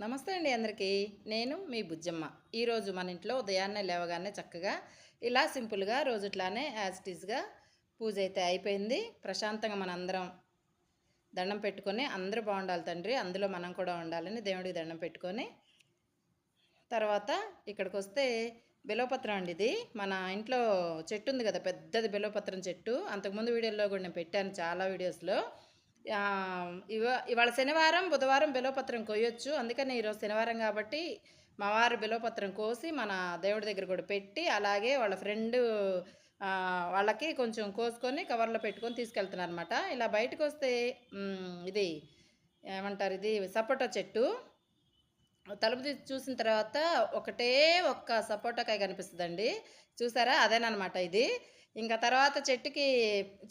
నమస్తే అండి అందరికీ. నేను మీ బుజ్జమ్మ. ఈరోజు మన ఇంట్లో ఉదయాన్నే లేవగానే చక్కగా ఇలా సింపుల్గా రోజుట్లానే యాజ్ ఇట్ ఈజ్గా పూజ అయితే అయిపోయింది. ప్రశాంతంగా మన అందరం దండం పెట్టుకొని అందరూ బాగుండాలి తండ్రి అందులో మనం కూడా ఉండాలని దేవుడికి దండం పెట్టుకొని తర్వాత ఇక్కడికి వస్తే బిలోపత్రం అండి ఇది. మన ఇంట్లో చెట్టు ఉంది కదా పెద్దది బిలోపత్రం చెట్టు. అంతకుముందు వీడియోలో కూడా నేను పెట్టాను చాలా వీడియోస్లో ఇవ ఇవాళ శనివారం బుధవారం బిలోపత్రం కొయ్యొచ్చు. అందుకని ఈరోజు శనివారం కాబట్టి మా వారు బిలోపత్రం కోసి మన దేవుడి దగ్గర కూడా పెట్టి అలాగే వాళ్ళ ఫ్రెండ్ వాళ్ళకి కొంచెం కోసుకొని కవర్లో పెట్టుకొని తీసుకెళ్తున్నారు అనమాట ఇలా బయటకు వస్తే ఇది ఏమంటారు ఇది? సపోటా చెట్టు. తలుపు తీసి చూసిన తర్వాత ఒకటే ఒక్క సపోటాకాయ కనిపిస్తుందండి. చూసారా? అదేనమాట ఇది. ఇంకా తర్వాత చెట్టుకి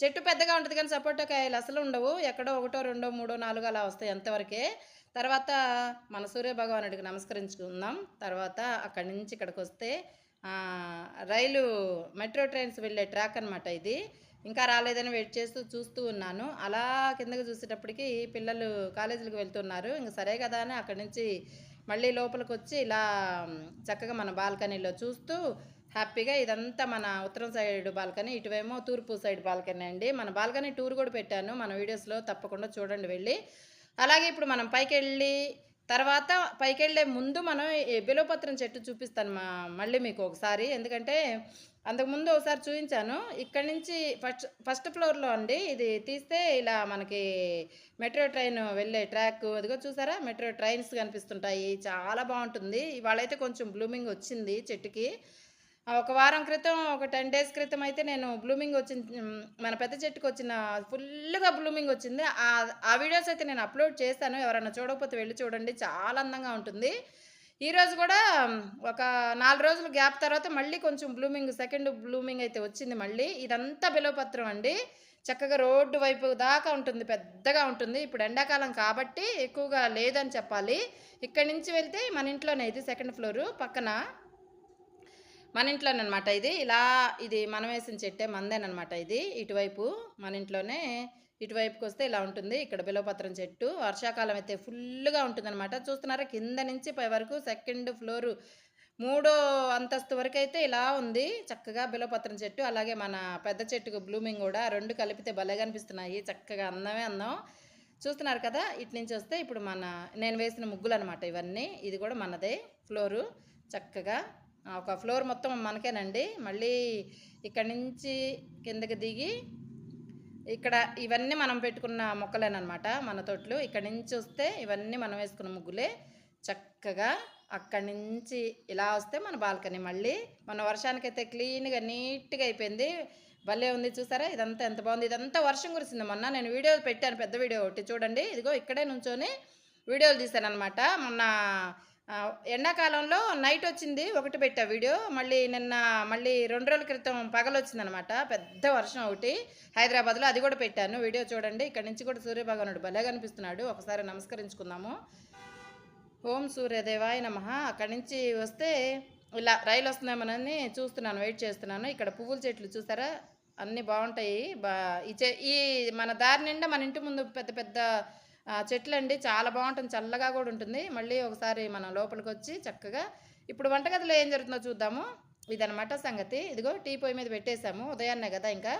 చెట్టు పెద్దగా ఉంటుంది కానీ సపోటాకాయలు అసలు ఉండవు. ఎక్కడో ఒకటో రెండో మూడో నాలుగో అలా వస్తాయి అంతవరకే. తర్వాత మన సూర్య భగవానుడికి నమస్కరించుకుందాం. తర్వాత అక్కడి నుంచి ఇక్కడికి వస్తే రైలు మెట్రో ట్రైన్స్ వెళ్ళే ట్రాక్ అనమాట ఇది. ఇంకా రాలేదని వెయిట్ చేస్తూ చూస్తూ ఉన్నాను. అలా కిందకి చూసేటప్పటికి పిల్లలు కాలేజీలకు వెళ్తున్నారు. ఇంక సరే కదా అని అక్కడి నుంచి మళ్ళీ లోపలికి వచ్చి ఇలా చక్కగా మన బాల్కనీలో చూస్తూ హ్యాపీగా ఇదంతా మన ఉత్తరం సైడ్ బాల్కనీ ఇటువేమో తూర్పు సైడ్ బాల్కనీ అండి. మన బాల్కనీ టూర్ కూడా పెట్టాను. మన వీడియోస్లో తప్పకుండా చూడండి వెళ్ళి. అలాగే ఇప్పుడు మనం పైకి వెళ్ళి తర్వాత పైకి వెళ్ళే ముందు మనం బిలోపత్రం చెట్టు చూపిస్తాను మా మళ్ళీ మీకు ఒకసారి. ఎందుకంటే అంతకుముందు ఒకసారి చూపించాను ఇక్కడి నుంచి ఫస్ట్ ఫస్ట్ ఫ్లోర్లో అండి. ఇది తీస్తే ఇలా మనకి మెట్రో ట్రైన్ వెళ్ళే ట్రాక్. అదిగో చూసారా? మెట్రో ట్రైన్స్ కనిపిస్తుంటాయి. చాలా బాగుంటుంది. ఇవాళైతే కొంచెం బ్లూమింగ్ వచ్చింది చెట్టుకి. ఒక వారం క్రితం ఒక టెన్ డేస్ క్రితం అయితే నేను బ్లూమింగ్ వచ్చింది మన పెద్ద చెట్టుకు వచ్చిన ఫుల్గా బ్లూమింగ్ వచ్చింది. ఆ ఆ వీడియోస్ అయితే నేను అప్లోడ్ చేస్తాను. ఎవరైనా చూడకపోతే వెళ్ళి చూడండి. చాలా అందంగా ఉంటుంది. ఈరోజు కూడా ఒక నాలుగు రోజులు గ్యాప్ తర్వాత మళ్ళీ కొంచెం బ్లూమింగ్ సెకండ్ బ్లూమింగ్ అయితే వచ్చింది మళ్ళీ. ఇదంతా బిలోపత్రం అండి. చక్కగా రోడ్డు వైపు దాకా ఉంటుంది పెద్దగా ఉంటుంది. ఇప్పుడు ఎండాకాలం కాబట్టి ఎక్కువగా లేదని చెప్పాలి. ఇక్కడి నుంచి వెళ్తే మన ఇంట్లోనే ఇది సెకండ్ ఫ్లోరు పక్కన. మన ఇంట్లోనమాట ఇది. ఇలా ఇది మనం వేసిన చెట్టే మందేనమాట ఇది. ఇటువైపు మన ఇంట్లోనే ఇటువైపుకి వస్తే ఇలా ఉంటుంది. ఇక్కడ బిలవపత్రం చెట్టు. వర్షాకాలం అయితే ఫుల్గా ఉంటుందన్నమాట. చూస్తున్నారా? కింద నుంచి పై వరకు సెకండ్ ఫ్లోరు మూడో అంతస్తు వరకు అయితే ఇలా ఉంది. చక్కగా బిలవపత్రం చెట్టు అలాగే మన పెద్ద చెట్టుకు బ్లూమింగ్ కూడా రెండు కలిపితే భలే కనిపిస్తున్నాయి. చక్కగా అందమే అందం. చూస్తున్నారు కదా? ఇటు నుంచి వస్తే ఇప్పుడు మన నేను వేసిన ముగ్గులు అనమాట ఇవన్నీ. ఇది కూడా మనదే ఫ్లోరు. చక్కగా ఒక ఫ్లోర్ మొత్తం మనకేనండి. మళ్ళీ ఇక్కడి నుంచి కిందకి దిగి ఇక్కడ ఇవన్నీ మనం పెట్టుకున్న మొక్కలేనమాట మన తోటలు. ఇక్కడి నుంచి వస్తే ఇవన్నీ మనం వేసుకున్న ముగ్గులే. చక్కగా అక్కడి నుంచి ఇలా వస్తే మన బాల్కనీ. మళ్ళీ మన వర్షానికైతే క్లీన్గా నీట్గా అయిపోయింది. భలే ఉంది చూసారా? ఇదంతా ఎంత బాగుంది. ఇదంతా వర్షం కురిసింది మొన్న. నేను వీడియో పెట్టాను పెద్ద వీడియో ఒకటి. చూడండి. ఇదిగో ఇక్కడే నుంచొని వీడియోలు తీశాను అనమాట మొన్న ఎండాకాలంలో నైట్ వచ్చింది ఒకటి పెట్టా వీడియో. మళ్ళీ నిన్న మళ్ళీ రెండు రోజుల క్రితం పగలు వచ్చిందనమాట. పెద్ద వర్షం ఒకటి. హైదరాబాద్లో అది కూడా పెట్టాను. వీడియో చూడండి. ఇక్కడ నుంచి కూడా సూర్యభగవానుడు భలే కనిపిస్తున్నాడు ఒకసారి నమస్కరించుకుందాము. ఓం సూర్యదేవాయ నమ. అక్కడి నుంచి వస్తే ఇలా రైలు వస్తుందేమోనని చూస్తున్నాను వెయిట్ చేస్తున్నాను. ఇక్కడ పువ్వుల చెట్లు చూసారా? అన్నీ బాగుంటాయి. బా ఈ ఈ మన దారి నిండా మన ఇంటి ముందు పెద్ద పెద్ద చెట్లు చెట్లండి చాలా బాగుంటుంది చల్లగా కూడా ఉంటుంది. మళ్ళీ ఒకసారి మనం లోపలికి వచ్చి చక్కగా ఇప్పుడు వంటగదిలో ఏం జరుగుతుందో చూద్దాము. ఇదనమాట సంగతి. ఇదిగో టీ పొయ్యి మీద పెట్టేశాము. ఉదయాన్నే కదా ఇంకా.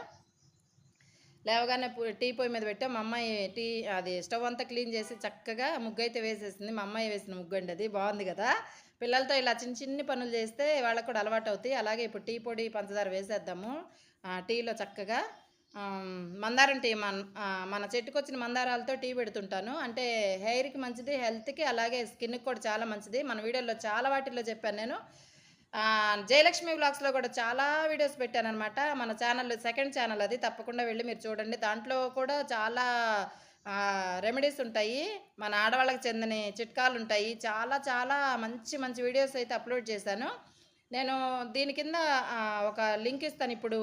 లేవగానే టీ పొయ్యి మీద పెట్టాం మా అమ్మాయి టీ అది స్టవ్ అంతా క్లీన్ చేసి చక్కగా ముగ్గు అయితే వేసేసింది. మా అమ్మాయి వేసిన ముగ్గు అండి అది. బాగుంది కదా. పిల్లలతో ఇలా చిన్న చిన్ని పనులు చేస్తే వాళ్ళకు కూడా అలవాటు అవుతాయి. అలాగే ఇప్పుడు టీ పొడి పంచదార వేసేద్దాము. టీలో చక్కగా మందారం టీ మన మన చెట్టుకు వచ్చిన మందారాలతో టీ పెడుతుంటాను. అంటే హెయిర్కి మంచిది హెల్త్కి అలాగే స్కిన్కి కూడా చాలా మంచిది. మన వీడియోలో చాలా వాటిల్లో చెప్పాను నేను. జయలక్ష్మి బ్లాగ్స్లో కూడా చాలా వీడియోస్ పెట్టాను అనమాట మన ఛానల్ సెకండ్ ఛానల్ అది. తప్పకుండా వెళ్ళి మీరు చూడండి. దాంట్లో కూడా చాలా రెమెడీస్ ఉంటాయి. మన ఆడవాళ్ళకి చెందిన చిట్కాలు ఉంటాయి. చాలా చాలా మంచి మంచి వీడియోస్ అయితే అప్లోడ్ చేశాను. నేను దీని కింద ఒక లింక్ ఇస్తాను. ఇప్పుడు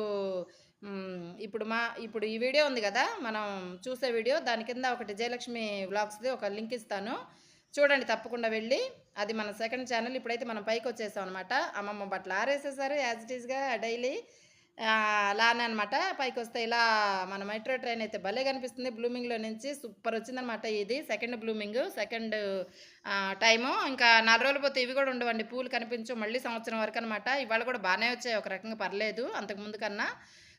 ఇప్పుడు మా ఇప్పుడు ఈ వీడియో ఉంది కదా మనం చూసే వీడియో దాని కింద ఒకటి జయలక్ష్మి వ్లాగ్స్ది ఒక లింక్ ఇస్తాను. చూడండి తప్పకుండా వెళ్ళి అది మన సెకండ్ ఛానల్ ఇప్పుడైతే మనం పైకి వచ్చేసాం అనమాట అమ్మమ్మ బట్టలు ఆరేసేసారు యాజ్ ఇట్ ఈస్గా డైలీ లానే అలానే అనమాట పైకి వస్తే ఇలా మన మెట్రో ట్రైన్ అయితే భలే కనిపిస్తుంది. బ్లూమింగ్లో నుంచి సూపర్ వచ్చిందనమాట ఇది. Second blooming second time. ఇంకా నాలుగు రోజులు పోతే ఇవి కూడా ఉండవండి. పూలు కనిపించు మళ్ళీ సంవత్సరం వరకు అనమాట ఇవాళ కూడా బాగానే వచ్చాయి ఒక రకంగా పర్లేదు అంతకుముందు కన్నా.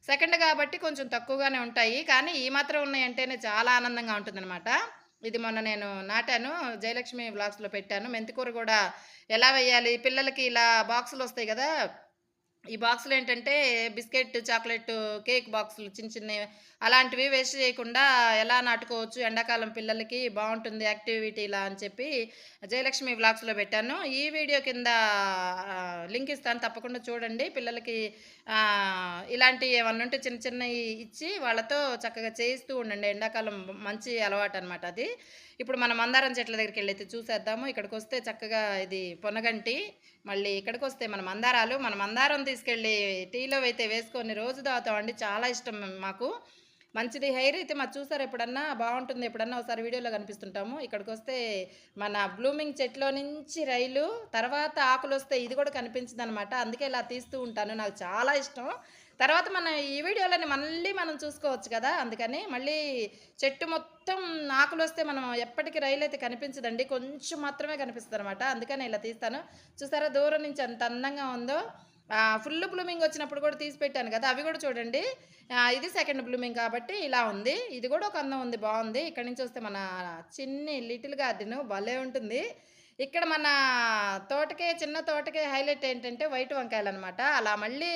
సెకండ్ కాబట్టి కొంచెం తక్కువగానే ఉంటాయి. కానీ ఈ మాత్రం ఉన్నాయి అంటేనే చాలా ఆనందంగా ఉంటుందన్నమాట. ఇది మొన్న నేను నాటాను. జయలక్ష్మి బ్లాగ్స్లో పెట్టాను. మెంతికూర కూడా ఎలా వేయాలి? పిల్లలకి ఇలా బాక్సులు వస్తాయి కదా ఈ బాక్సులు ఏంటంటే బిస్కెట్ చాక్లెట్ కేక్ బాక్సులు చిన్న చిన్నవి. అలాంటివి వేస్ట్ చేయకుండా ఎలా నాటుకోవచ్చు ఎండాకాలం పిల్లలకి బాగుంటుంది యాక్టివిటీలా అని చెప్పి జయలక్ష్మి వ్లాగ్స్లో పెట్టాను. ఈ వీడియో కింద లింక్ ఇస్తాను. తప్పకుండా చూడండి. పిల్లలకి ఇలాంటి ఏమన్నా ఉంటే చిన్న చిన్నవి ఇచ్చి వాళ్ళతో చక్కగా చేయిస్తూ ఉండండి. ఎండాకాలం మంచి అలవాటు అనమాట అది. ఇప్పుడు మనం మందారం చెట్ల దగ్గరికి వెళ్ళి అయితే చూసేద్దాము. ఇక్కడికి వస్తే చక్కగా ఇది పొనగంటి. మళ్ళీ ఇక్కడికి వస్తే మన మందారాలు. మన మందారం తీసుకెళ్ళి టీలో అయితే వేసుకొని రోజు తాగుతామండి చాలా ఇష్టం మాకు. మంచిది. హెయిర్ అయితే మరి చూసారు ఎప్పుడన్నా? బాగుంటుంది. ఎప్పుడన్నా ఒకసారి వీడియోలో కనిపిస్తుంటాము. ఇక్కడికి వస్తే మన బ్లూమింగ్ చెట్లో నుంచి రైలు తర్వాత ఆకులు వస్తే ఇది కూడా కనిపించింది అనమాట అందుకే ఇలా తీస్తూ ఉంటాను. నాకు చాలా ఇష్టం. తర్వాత మనం ఈ వీడియోలని మళ్ళీ మనం చూసుకోవచ్చు కదా అందుకని మళ్ళీ చెట్టు మొత్తం ఆకులు వస్తే మనం ఎప్పటికీ రైలు అయితే కనిపించదండి. కొంచెం మాత్రమే కనిపిస్తుంది అనమాట అందుకని ఇలా తీస్తాను. చూసారా దూరం నుంచి ఎంత అందంగా ఉందో. ఫుల్ బ్లూమింగ్ వచ్చినప్పుడు కూడా తీసి పెట్టాను కదా. అవి కూడా చూడండి. ఇది సెకండ్ బ్లూమింగ్ కాబట్టి ఇలా ఉంది. ఇది కూడా ఒక అందం ఉంది. బాగుంది. ఇక్కడ నుంచి వస్తే మన చిన్ని లిటిల్ గార్డెన్ భలే ఉంటుంది. ఇక్కడ మన తోటకే చిన్న తోటకే హైలైట్ ఏంటంటే వైట్ వంకాయలు అనమాట అలా మళ్ళీ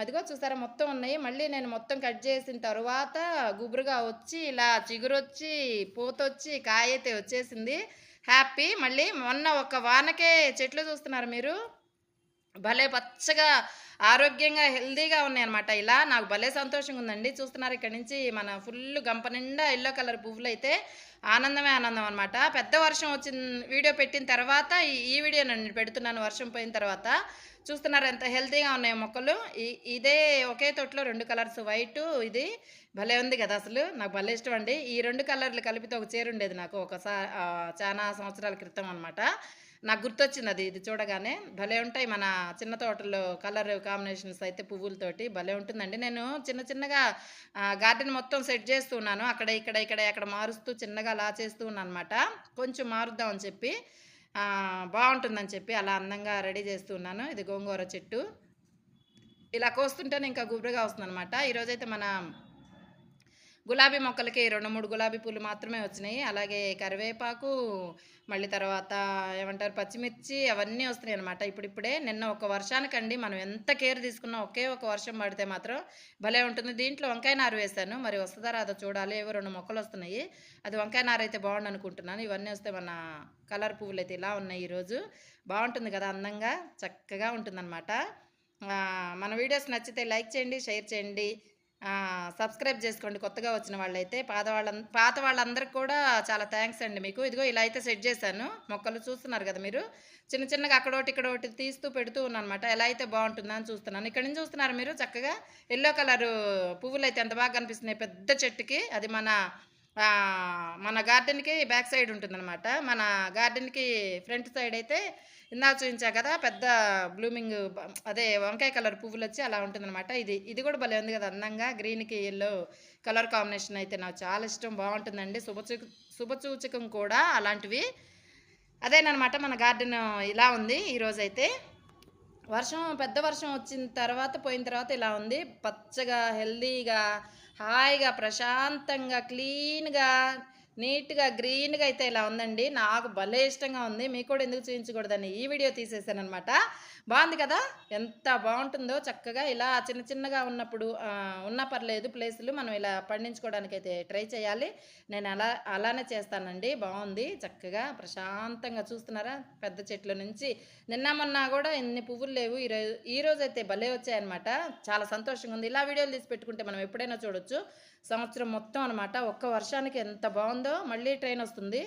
అదిగో చూసారా మొత్తం ఉన్నాయి. మళ్ళీ నేను మొత్తం కట్ చేసిన తర్వాత గుబురుగా వచ్చి ఇలా చిగురొచ్చి పూతొచ్చి కాయ అయితే వచ్చేసింది. హ్యాపీ. మళ్ళీ మొన్న ఒక వానకే చెట్లు చూస్తున్నారు మీరు? భలే పచ్చగా ఆరోగ్యంగా హెల్దీగా ఉన్నాయి అనమాట ఇలా నాకు భలే సంతోషంగా ఉందండి చూస్తున్నారు ఇక్కడ నుంచి మన ఫుల్ గంప నిండా ఎల్లో కలర్ పువ్వులు అయితే ఆనందమే ఆనందం అనమాట పెద్ద వర్షం వచ్చిన వీడియో పెట్టిన తర్వాత ఈ వీడియో నేను పెడుతున్నాను వర్షం పోయిన తర్వాత. చూస్తున్నారు ఎంత హెల్తీగా ఉన్నాయి మొక్కలు. ఇదే ఒకే తొట్లో రెండు కలర్స్. వైట్ ఇది భలే ఉంది కదా అసలు. నాకు భలే ఇష్టం అండి ఈ రెండు కలర్లు కలిపితే ఒక చీర ఉండేది నాకు ఒకసారి చాలా సంవత్సరాల క్రితం అనమాట నాకు గుర్తొచ్చింది అది ఇది చూడగానే. భలే ఉంటాయి మన చిన్న తోటలో కలర్ కాంబినేషన్స్ అయితే పువ్వులతోటి. భలే ఉంటుందండి. నేను చిన్న చిన్నగా గార్డెన్ మొత్తం సెట్ చేస్తూ ఉన్నాను. అక్కడ ఇక్కడ ఇక్కడ అక్కడ మారుస్తూ చిన్నగా అలా చేస్తూ ఉన్నాను అనమాట కొంచెం మారుద్దామని చెప్పి బాగుంటుందని చెప్పి అలా అందంగా రెడీ చేస్తూ ఉన్నాను. ఇది గోంగూర చెట్టు. ఇలా కోస్తుంటేనే ఇంకా గుబురుగా వస్తుంది అనమాట ఈరోజైతే మన గులాబీ మొక్కలకి రెండు మూడు గులాబీ పూలు మాత్రమే వచ్చినాయి. అలాగే కరివేపాకు మళ్ళీ తర్వాత ఏమంటారు పచ్చిమిర్చి అవన్నీ వస్తున్నాయి అనమాట ఇప్పుడిప్పుడే నిన్న ఒక వర్షానికండి. మనం ఎంత కేర్ తీసుకున్నా ఒకే ఒక వర్షం పడితే మాత్రం భలే ఉంటుంది. దీంట్లో వంకాయ నారు వేశాను. మరి వస్తుందా రాదో చూడాలి. ఏవో రెండు మొక్కలు వస్తున్నాయి. అది వంకాయ నారు అయితే బాగుండు అనుకుంటున్నాను. ఇవన్నీ వస్తే మన కలర్ పువ్వులు అయితే ఇలా ఉన్నాయి ఈరోజు. బాగుంటుంది కదా అందంగా చక్కగా ఉంటుందన్నమాట. మన వీడియోస్ నచ్చితే లైక్ చేయండి షేర్ చేయండి. సబ్స్క్రైబ్ చేసుకోండి కొత్తగా వచ్చిన వాళ్ళైతే. పాత వాళ్ళ పాత వాళ్ళందరికీ కూడా చాలా థ్యాంక్స్ అండి మీకు. ఇదిగో ఇలా అయితే సెట్ చేశాను. మొక్కలు చూస్తున్నారు కదా మీరు. చిన్న చిన్నగా అక్కడ ఒకటి ఇక్కడ ఒకటి తీస్తూ పెడుతూ ఉన్నాను అనమాట ఎలా అయితే బాగుంటుందా అని చూస్తున్నాను. ఇక్కడ నుంచి చూస్తున్నారు మీరు చక్కగా ఎల్లో కలర్ పువ్వులు అయితే ఎంత బాగా కనిపిస్తున్నాయి. పెద్ద చెట్టుకి. అది మన మన గార్డెన్కి బ్యాక్ సైడ్ ఉంటుందన్నమాట. మన గార్డెన్కి ఫ్రంట్ సైడ్ అయితే ఇందాక చూపించా కదా పెద్ద బ్లూమింగ్ అదే వంకాయ కలర్ పువ్వులు వచ్చి అలా ఉంటుందన్నమాట. ఇది ఇది కూడా భలే ఉంది కదా అందంగా గ్రీన్కి ఎల్లో కలర్ కాంబినేషన్ అయితే నాకు చాలా ఇష్టం బాగుంటుందండి. శుభచూ శుభసూచకం కూడా అలాంటివి. అదేనమాట మన గార్డెన్ ఇలా ఉంది ఈరోజైతే. వర్షం పెద్ద వర్షం వచ్చిన తర్వాత పోయిన తర్వాత ఇలా ఉంది. పచ్చగా హెల్దీగా హాయిగా ప్రశాంతంగా క్లీన్గా నీట్గా గ్రీన్గా అయితే ఇలా ఉందండి. నాకు భలే ఇష్టంగా ఉంది. మీకు కూడా ఎందుకు చూపించకూడదని ఈ వీడియో తీసేసాను అనమాట బాగుంది కదా? ఎంత బాగుంటుందో చక్కగా ఇలా చిన్న చిన్నగా ఉన్నప్పుడు ఉన్నా పర్లేదు ప్లేసులు మనం ఇలా పండించుకోవడానికి అయితే ట్రై చేయాలి. నేను అలా అలానే చేస్తానండి. బాగుంది. చక్కగా ప్రశాంతంగా చూస్తున్నారా? పెద్ద చెట్ల నుంచి. నిన్న మొన్న కూడా ఎన్ని పువ్వులు లేవు. ఈరోజు ఈ రోజు అయితే భలే వచ్చాయన్నమాట. చాలా సంతోషంగా ఉంది. ఇలా వీడియోలు తీసి పెట్టుకుంటే మనం ఎప్పుడైనా చూడొచ్చు. సంవత్సరం మొత్తం అనమాట ఒక్క వర్షానికి ఎంత బాగుంది మళ్ళీ ట్రైన్ వస్తుంది.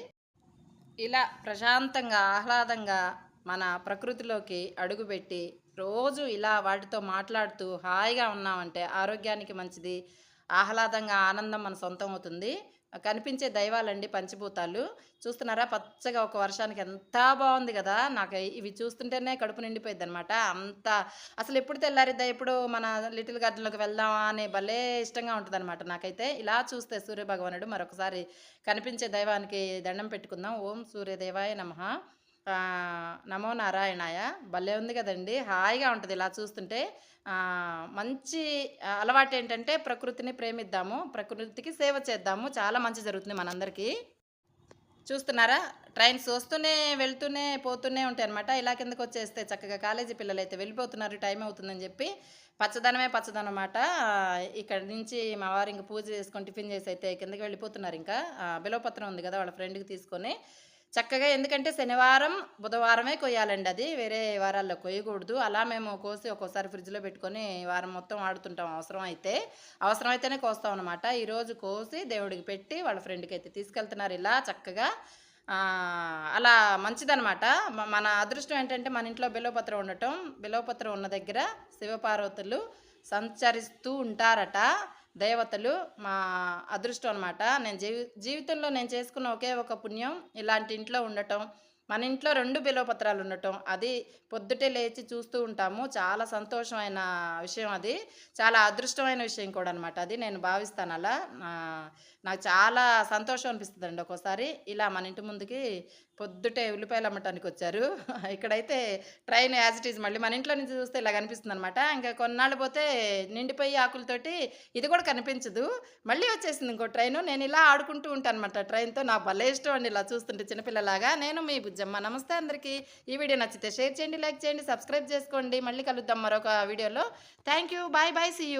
ఇలా ప్రశాంతంగా ఆహ్లాదంగా మన ప్రకృతిలోకి అడుగుపెట్టి రోజు ఇలా వాటితో మాట్లాడుతూ హాయిగా ఉన్నామంటే ఆరోగ్యానికి మంచిది ఆహ్లాదంగా ఆనందం మన సొంతం అవుతుంది. కనిపించే దైవాలండి పంచభూతాలు. చూస్తున్నారా? పచ్చగా ఒక వర్షానికి ఎంత బాగుంది కదా! నాకు ఇవి చూస్తుంటేనే కడుపు నిండిపోయింది అనమాట అంత అసలు ఎప్పుడు తెల్లారిద్దా? ఎప్పుడు మన లిటిల్ గార్డెన్లోకి వెళ్దామా అనే భలే ఇష్టంగా ఉంటుంది అనమాట నాకైతే. ఇలా చూస్తే సూర్య భగవానుడు మరొకసారి కనిపించే దైవానికి దండం పెట్టుకుందాం. ఓం సూర్యదేవాయ నమ. నమో నారాయణాయ. భలే ఉంది కదండి. హాయిగా ఉంటుంది ఇలా చూస్తుంటే. మంచి అలవాటు ఏంటంటే ప్రకృతిని ప్రేమిద్దాము ప్రకృతికి సేవ చేద్దాము. చాలా మంచి జరుగుతుంది మనందరికీ. చూస్తున్నారా? ట్రైన్స్ వస్తూనే వెళ్తూనే పోతూనే ఉంటాయి అనమాట ఇలా కిందకు వచ్చేస్తే చక్కగా కాలేజీ పిల్లలు అయితే వెళ్ళిపోతున్నారు టైం అవుతుందని చెప్పి పచ్చదనమే పచ్చదనం అన్నమాట ఇక్కడ నుంచి మా వారు ఇంక పూజ చేసుకొని టిఫిన్ చేసి అయితే కిందకి వెళ్ళిపోతున్నారు ఇంకా. బిలోపత్రం బిలవపత్రం ఉంది కదా వాళ్ళ ఫ్రెండ్కి తీసుకొని. చక్కగా ఎందుకంటే శనివారం బుధవారమే కొయ్యాలండి అది. వేరే వారాల్లో కొయ్యకూడదు. అలా మేము కోసి ఒక్కోసారి ఫ్రిడ్జ్లో పెట్టుకొని వారం మొత్తం వాడుతుంటాం అవసరం అయితే అవసరం అయితేనే కోస్తాం అనమాట ఈరోజు కోసి దేవుడికి పెట్టి వాళ్ళ ఫ్రెండ్కి అయితే తీసుకెళ్తున్నారు ఇలా చక్కగా. అలా మంచిదనమాట మ- మన అదృష్టం ఏంటంటే మన ఇంట్లో బిలవపత్రం ఉండటం. బిలవపత్రం ఉన్న దగ్గర శివపార్వతులు సంచరిస్తూ ఉంటారట. దేవతలు మా అదృష్టం అనమాట నేను జీవి జీవితంలో నేను చేసుకున్న ఒకే ఒక పుణ్యం ఇలాంటి ఇంట్లో ఉండటం మన ఇంట్లో రెండు బిలవపత్రాలు ఉండటం అది పొద్దుటే లేచి చూస్తూ ఉంటాము. చాలా సంతోషమైన విషయం అది. చాలా అదృష్టమైన విషయం కూడా అనమాట అది. నేను భావిస్తాను అలా. నాకు చాలా సంతోషం అనిపిస్తుంది అండి ఒక్కోసారి. ఇలా మన ఇంటి ముందుకి పొద్దుటే ఉల్లిపాయలు అమ్మటానికి వచ్చారు ఇక్కడైతే ట్రైన్ యాజ్ ఇట్ ఈజ్ మళ్ళీ మన ఇంట్లో నుంచి చూస్తే ఇలా కనిపిస్తుంది అనమాట ఇంకా కొన్నాళ్ళు పోతే నిండిపోయి ఆకులతోటి ఇది కూడా కనిపించదు. మళ్ళీ వచ్చేసింది ఇంకో ట్రైన్. నేను ఇలా ఆడుకుంటూ ఉంటాను అనమాట ట్రైన్తో నాకు భలే ఇష్టం అండి ఇలా చూస్తుంటే చిన్నపిల్లలాగా. నేను మీ బుజ్జమ్మ. నమస్తే అందరికీ. ఈ వీడియో నచ్చితే షేర్ చేయండి లైక్ చేయండి సబ్స్క్రైబ్ చేసుకోండి. మళ్ళీ కలుద్దాం మరొక వీడియోలో. Thank you. Bye bye. See you